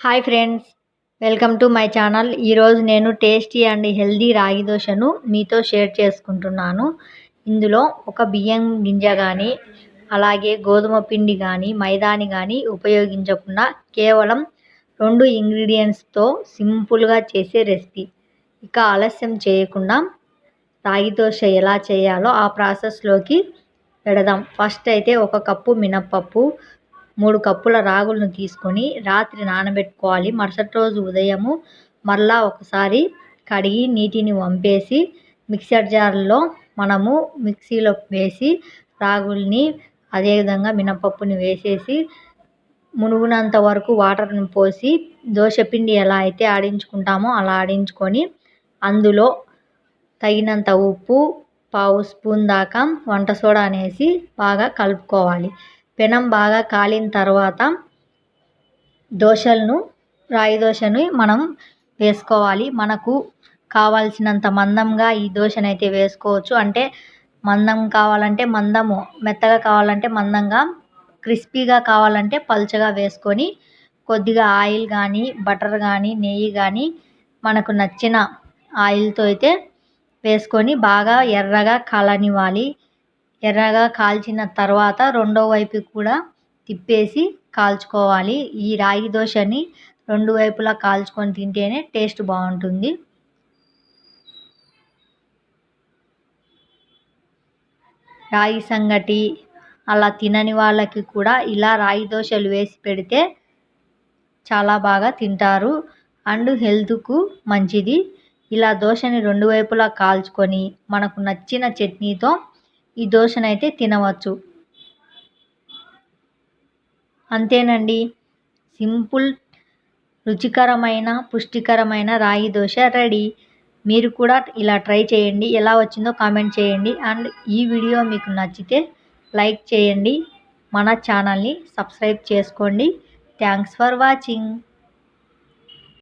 Hi friends welcome to my channel ఈరోజు నేను tasty and healthy రాగి దోశను మీతో షేర్ చేసుకుంటున్నాను. ఇందులో ఒక బియ్యం గింజ కానీ అలాగే గోధుమ పిండి కానీ మైదాని కానీ ఉపయోగించకుండా కేవలం రెండు ఇంగ్రీడియంట్స్తో సింపుల్గా చేసే రెసిపీ ఇక ఆలస్యం చేయకుండా రాగి దోశ ఎలా చేయాలో ఆ ప్రాసెస్లోకి పెడదాం. ఫస్ట్ అయితే ఒక కప్పు మినప్పప్పు మూడు కప్పుల రాగులను తీసుకొని రాత్రి నానబెట్టుకోవాలి. మరుసటి రోజు ఉదయము మరలా ఒకసారి కడిగి నీటిని వంపేసి మిక్సర్ జార్లో మనము మిక్సీలో వేసి రాగుల్ని అదేవిధంగా మినపప్పుని వేసేసి మునుగునంత వరకు వాటర్ని పోసి దోశపిండి ఎలా అయితే ఆడించుకుంటామో అలా ఆడించుకొని అందులో తగినంత ఉప్పు పావు స్పూన్ దాకా వంట సోడా అనేసి బాగా కలుపుకోవాలి. పెనం బాగా కాలిన తర్వాత దోశలను రాయి దోశని మనం వేసుకోవాలి. మనకు కావాల్సినంత మందంగా ఈ దోశనైతే వేసుకోవచ్చు. అంటే మందం కావాలంటే మందము మెత్తగా కావాలంటే మందంగా క్రిస్పీగా కావాలంటే పల్చగా వేసుకొని కొద్దిగా ఆయిల్ కానీ బటర్ కానీ నెయ్యి కానీ మనకు నచ్చిన ఆయిల్తో అయితే వేసుకొని బాగా ఎర్రగా కలనివ్వాలి. ఎర్రగా కాల్చిన తర్వాత రెండో వైపు కూడా తిప్పేసి కాల్చుకోవాలి. ఈ రాగి దోశని రెండు వైపులా కాల్చుకొని తింటేనే టేస్ట్ బాగుంటుంది. రాగి సంగటి అలా తినని వాళ్ళకి కూడా ఇలా రాగి దోశలు వేసి పెడితే చాలా బాగా తింటారు. అండ్ హెల్త్కు మంచిది. ఇలా దోశని రెండు వైపులా కాల్చుకొని మనకు నచ్చిన చట్నీతో ఈ దోశనైతే తినవచ్చు. అంతేనండి. సింపుల్ రుచికరమైన పుష్టికరమైన రాగి దోశ రెడీ. మీరు కూడా ఇలా ట్రై చేయండి. ఎలా వచ్చిందో కామెంట్ చేయండి. అండ్ ఈ వీడియో మీకు నచ్చితే లైక్ చేయండి. మన ఛానల్ని సబ్స్క్రైబ్ చేసుకోండి. Thanks for watching.